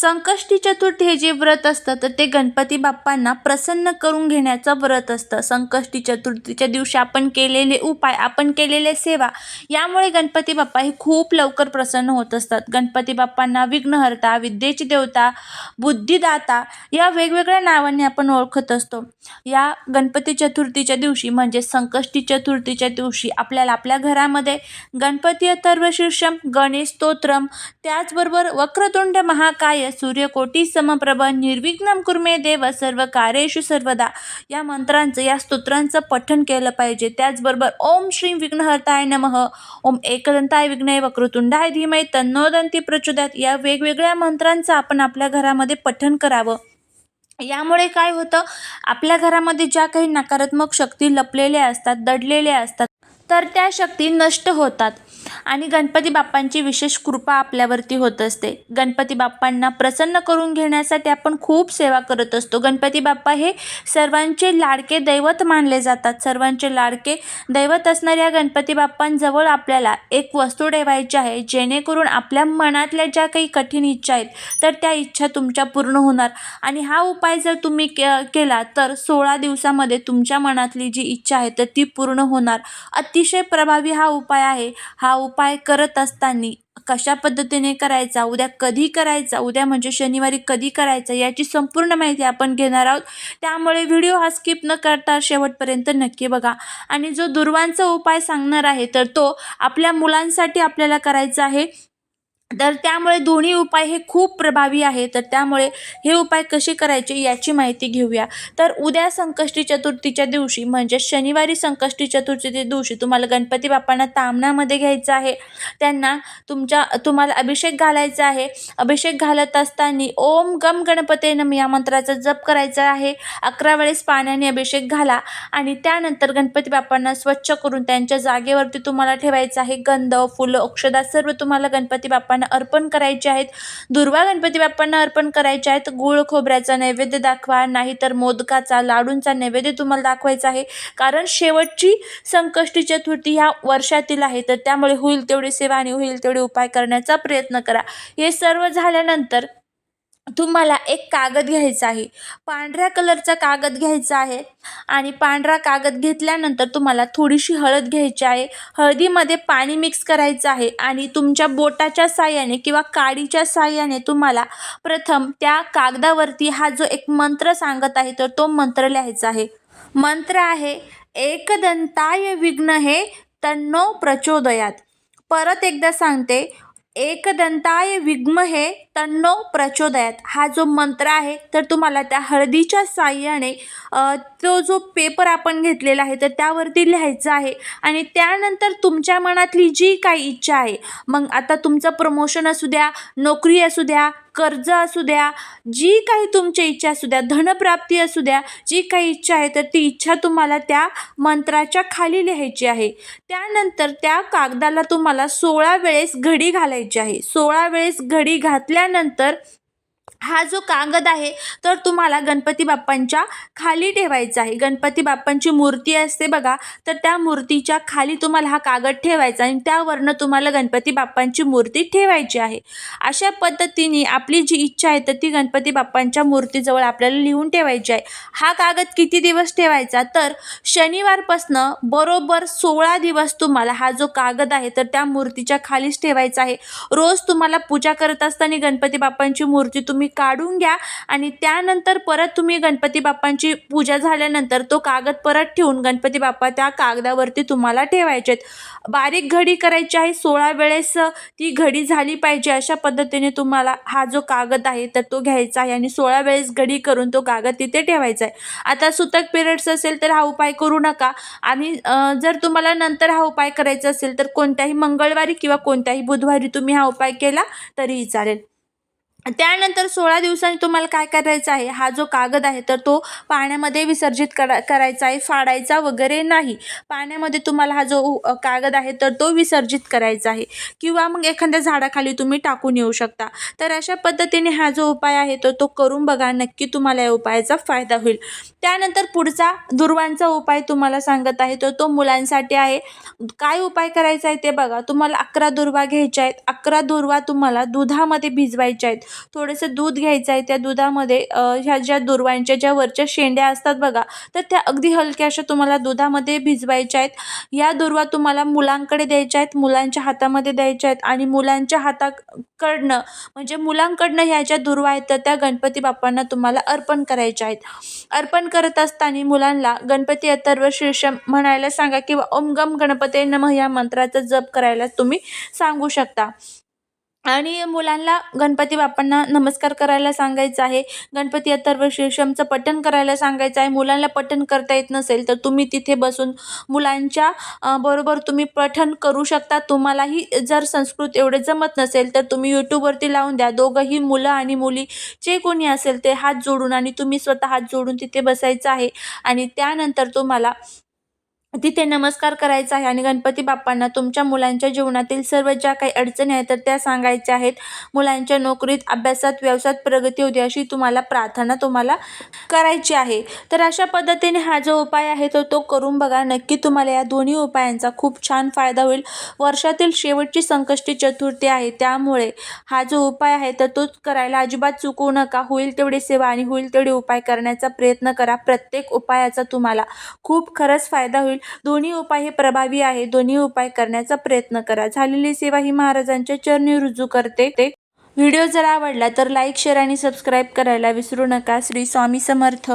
संकष्टी चतुर्थी हे जे व्रत असतं तर ते गणपती बाप्पांना प्रसन्न करून घेण्याचं व्रत असतं. संकष्टी चतुर्थीच्या दिवशी आपण केलेले उपाय आपण केलेले सेवा यामुळे गणपती बाप्पा हे खूप लवकर प्रसन्न होत असतात. गणपती बाप्पांना विघ्नहर्ता विद्येची देवता बुद्धिदाता या वेगवेगळ्या नावांनी आपण ओळखत असतो. या गणपती चतुर्थीच्या दिवशी म्हणजे संकष्टी चतुर्थीच्या दिवशी आपल्याला आपल्या घरामध्ये गणपती अथर्वशीर्षम गणेश स्तोत्रम त्याचबरोबर वक्रतुंड महाकाय सूर्यकोटी समप्रभ निर्विघ्नम कुर्मे देव सर्व कार्येषु सर्वदा. या मंत्रांचं या स्तोत्रांचं पठण केलं पाहिजे. त्याचबरोबर ओम श्री विघ्नहर्ताय नमः. ओम एकदंताय विघ्नय वक्रतुंडाय धीमय तन्नोदंती प्रचोदयात. या वेगवेगळ्या मंत्रांचं आपण आपल्या घरामध्ये पठण करावं. यामुळे काय होतं? आपल्या घरामध्ये ज्या काही नकारात्मक शक्ती लपलेल्या असतात दडलेल्या असतात तर त्या शक्ती नष्ट होतात. आणि गणपती बाप्पांची विशेष कृपा आपल्यावरती होत असते. गणपती बाप्पांना प्रसन्न करून घेण्यासाठी आपण खूप सेवा करत असतो. गणपती बाप्पा हे सर्वांचे लाडके दैवत मानले जातात. सर्वांचे लाडके दैवत असणाऱ्या गणपती बाप्पांजवळ आपल्याला एक वस्तू ठेवायची आहे जेणेकरून आपल्या मनातल्या ज्या काही कठीण इच्छा आहेत तर त्या इच्छा तुमच्या पूर्ण होणार. आणि हा उपाय जर तुम्ही के केला तर सोळा दिवसामध्ये तुमच्या मनातली जी इच्छा आहे तर ती पूर्ण होणार. अतिशय प्रभावी हा उपाय आहे. हा हा उपाय करत असताना कशा पद्धतीने करायचा उद्या कधी करायचा उद्या म्हणजे शनिवारी कधी करायचा याची संपूर्ण माहिती आपण घेणार आहोत. त्यामुळे व्हिडिओ हा स्किप न करता शेवटपर्यंत नक्की बघा. आणि जो दुर्वांचा उपाय सांगणार आहे तर तो आपल्या मुलांसाठी आपल्याला करायचा आहे. तर त्यामुळे दोन्ही उपाय हे खूप प्रभावी आहे तर त्यामुळे हे उपाय कसे करायचे याची माहिती घेऊया. तर उद्या संकष्टी चतुर्थीच्या दिवशी म्हणजे शनिवारी संकष्टी चतुर्थीच्या दिवशी तुम्हाला गणपती बाप्पांना तामणामध्ये घ्यायचं आहे. त्यांना तुमच्या तुम्हाला अभिषेक घालायचा आहे. अभिषेक घालत असताना ओम गम गणपते नम या मंत्राचा जप करायचा आहे. अकरा वेळेस पाण्याने अभिषेक घाला आणि त्यानंतर गणपती बाप्पांना स्वच्छ करून त्यांच्या जागेवरती तुम्हाला ठेवायचं आहे. गंध फुलं अक्षदा सर्व तुम्हाला गणपती बाप्पांना अर्पण करायचे आहेत. दुर्वा गणपती बाप्पांना अर्पण करायचे आहेत. गुळ खोबऱ्याचा नैवेद्य दाखवा नाहीतर मोदकाचा लाडूंचा नैवेद्य तुम्हाला दाखवायचा आहे. कारण शेवटची संकष्टी चतुर्थी ह्या वर्षातील आहे तर त्यामुळे होईल तेवढी पैसेवाणी होईल तेवढे उपाय करण्याचा प्रयत्न करा. हे सर्व झाल्यानंतर तुम्हाला एक कागद घ्यायचा आहे. पांढऱ्या कलरचा कागद घ्यायचा आहे आणि पांढरा कागद घेतल्यानंतर तुम्हाला थोडीशी हळद घ्यायची आहे. हळदीमध्ये पाणी मिक्स करायचं आहे आणि तुमच्या बोटाच्या साह्याने किंवा काडीच्या साह्याने तुम्हाला प्रथम त्या कागदावरती हा जो एक मंत्र सांगत आहे तर तो मंत्र लिहायचा आहे. मंत्र आहे एकदंताय विघ्न हे तन्नो प्रचोदयात. परत एकदा सांगते एकदंताय विद्महे तन्नो प्रचोदयात. हा जो मंत्र आहे तर तुम्हाला त्या हळदीच्या साह्याने तो जो पेपर आपण घेतलेला आहे तर त्यावरती लिहायचं आहे. आणि त्यानंतर तुमच्या मनातली जी काही इच्छा आहे मग आता तुमचं प्रमोशन असू द्या नोकरी असू द्या कर्ज असू द्या जी काही तुमची इच्छा असू द्या धनप्राप्ती असू द्या जी काही इच्छा आहे तर ती इच्छा तुम्हाला त्या मंत्राच्या खाली लिहायची आहे. त्यानंतर त्या कागदाला तुम्हाला सोळा वेळेस घडी घालायची आहे. सोळा वेळेस घडी घातल्यानंतर हा जो कागद आहे तर तुम्हाला गणपती बाप्पांच्या खाली ठेवायचा आहे. गणपती बाप्पांची मूर्ती असते बघा तर त्या मूर्तीच्या खाली तुम्हाला हा कागद ठेवायचा आणि त्यावरनं तुम्हाला गणपती बाप्पांची मूर्ती ठेवायची आहे. अशा पद्धतीने आपली जी इच्छा आहे तर ती गणपती बाप्पांच्या मूर्तीजवळ आपल्याला लिहून ठेवायची आहे. हा कागद किती दिवस ठेवायचा? तर शनिवारपासनं बरोबर सोळा दिवस तुम्हाला हा जो कागद आहे तर त्या मूर्तीच्या खालीच ठेवायचा आहे. रोज तुम्हाला पूजा करत असताना गणपती बाप्पांची मूर्ती तुम्ही काढून घ्या आणि त्यानंतर परत तुम्ही गणपती बाप्पांची पूजा झाल्यानंतर तो कागद परत ठेवून गणपती बाप्पा त्या कागदावरती तुम्हाला ठेवायचे आहेत. बारीक घडी करायची आहे सोळा वेळेस ती घडी झाली पाहिजे अशा पद्धतीने तुम्हाला हा जो कागद आहे तर तो घ्यायचा आहे आणि सोळा वेळेस घडी करून तो कागद तिथे ठेवायचा आहे. आता सुतक पिरियड्स असेल तर हा उपाय करू नका आणि जर तुम्हाला नंतर हा उपाय करायचा असेल तर कोणत्याही मंगळवारी किंवा कोणत्याही बुधवारी तुम्ही हा उपाय केला तरीही चालेल. त्यानंतर सोळा दिवसांनी तुम्हाला काय करायचं आहे? हा जो कागद आहे तर तो पाण्यामध्ये विसर्जित करा करायचा आहे फाडायचा वगैरे नाही. पाण्यामध्ये तुम्हाला हा जो कागद आहे तर तो विसर्जित करायचा आहे. किंवा मग एखाद्या झाडाखाली तुम्ही टाकून येऊ शकता. तर अशा पद्धतीने हा जो उपाय आहे तर तो करून बघा. नक्की तुम्हाला या उपायाचा फायदा होईल. त्यानंतर पुढचा दुर्वांचा उपाय तुम्हाला सांगत आहे तर तो मुलांसाठी आहे. काय उपाय करायचा आहे ते बघा. तुम्हाला अकरा दुर्वा घ्यायच्या आहेत. अकरा दुर्वा तुम्हाला दुधामध्ये भिजवायच्या आहेत. थोडंसं दूध घ्यायचं आहे. त्या दुधामध्ये ह्या ज्या दुर्वांच्या ज्या वरच्या शेंड्या असतात बघा तर त्या अगदी हलक्याशा तुम्हाला दुधामध्ये भिजवायच्या आहेत. या दुर्वा तुम्हाला मुलांकडे द्यायच्या आहेत मुलांच्या हातामध्ये द्यायच्या आहेत आणि मुलांच्या हाताकडनं म्हणजे मुलांकडनं ह्या ज्या दुर्वा आहेत तर त्या गणपती बाप्पांना तुम्हाला अर्पण करायच्या आहेत. अर्पण करत असताना मुलांना गणपती अथर्व शीर्ष म्हणायला सांगा किंवा ओम गम गणपते नमः या मंत्राचा जप करायला तुम्ही सांगू शकता. आणि मुलांना गणपती बाप्पांना नमस्कार करायला सांगायचं आहे. गणपती अथर्व शीर्षमचं पठण करायला सांगायचं आहे. मुलांना पठण करता येत नसेल तर तुम्ही तिथे बसून मुलांच्या बरोबर तुम्ही पठण करू शकता. तुम्हालाही जर संस्कृत एवढे जमत नसेल तर तुम्ही यूट्यूबवरती लावून द्या. दोघंही मुलं आणि मुली जे कोणी असेल ते हात जोडून आणि तुम्ही स्वतः हात जोडून तिथे बसायचं आहे. आणि त्यानंतर तुम्हाला तिथे नमस्कार करायचा आहे आणि गणपती बाप्पांना तुमच्या मुलांच्या जीवनातील सर्व ज्या काही अडचणी आहेत तर त्या सांगायच्या आहेत. मुलांच्या नोकरीत अभ्यासात व्यवसायात प्रगती होती अशी तुम्हाला प्रार्थना तुम्हाला करायची आहे. तर अशा पद्धतीने हा जो उपाय आहे तो तो करून बघा. नक्की तुम्हाला या दोन्ही उपायांचा खूप छान फायदा होईल. वर्षातील शेवटची संकष्टी चतुर्थी आहे त्यामुळे हा जो उपाय आहे तर तोच करायला अजिबात चुकवू नका. होईल तेवढी सेवा आणि होईल तेवढे उपाय करण्याचा प्रयत्न करा. प्रत्येक उपायाचा तुम्हाला खूप खरंच फायदा होईल. होईल दोन्ही उपाय हे प्रभावी आहे दोन्ही उपाय करण्याचा प्रयत्न करा. झालेली सेवा ही महाराजांच्या चरणी रुजू करते. ते व्हिडिओ जर आवडला तर लाईक शेअर आणि सबस्क्राईब करायला विसरू नका. श्री स्वामी समर्थ.